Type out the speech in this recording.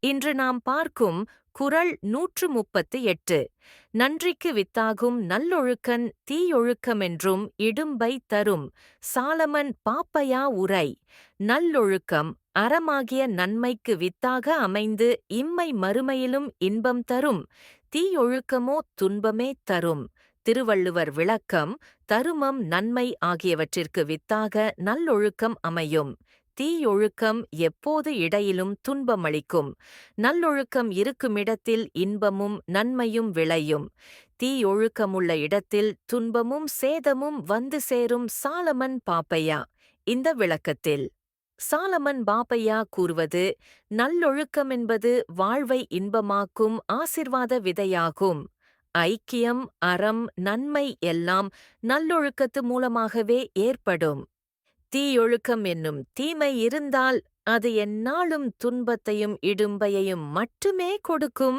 இன்று நாம் பார்க்கும் குறள் நூற்று முப்பத்து எட்டு. நன்றிக்கு வித்தாகும் நல்லொழுக்கன் தீயொழுக்கமென்றும் இடும்பை தரும் சாலமன் பாப்பையா உரை. நல்லொழுக்கம் அறமாகிய நன்மைக்கு வித்தாக அமைந்து இம்மை மறுமையிலும் இன்பம் தரும் தீயொழுக்கமோ துன்பமே தரும். திருவள்ளுவர் விளக்கம் தருமம் நன்மை ஆகியவற்றிற்கு வித்தாக நல்லொழுக்கம் அமையும். தீயொழுக்கம் எப்போது இடையிலும் துன்பமளிக்கும்? நல்லொழுக்கம் இருக்குமிடத்தில் இன்பமும் நன்மையும் விளையும். தீயொழுக்கமுள்ள இடத்தில் துன்பமும் சேதமும் வந்து சேரும் சாலமன் பாப்பையா? இந்த விளக்கத்தில். சாலமன் பாப்பையா கூறுவது நல்லொழுக்கம் என்பது வாழ்வை இன்பமாக்கும் ஆசிர்வாத விதையாகும். ஐக்கியம் அறம் நன்மை எல்லாம் நல்லொழுக்கத்து மூலமாகவே ஏற்படும். தீயொழுக்கம் என்னும் தீமை இருந்தால் அது எந்நாளும் துன்பத்தையும் இடும்பையையும் மட்டுமே கொடுக்கும்.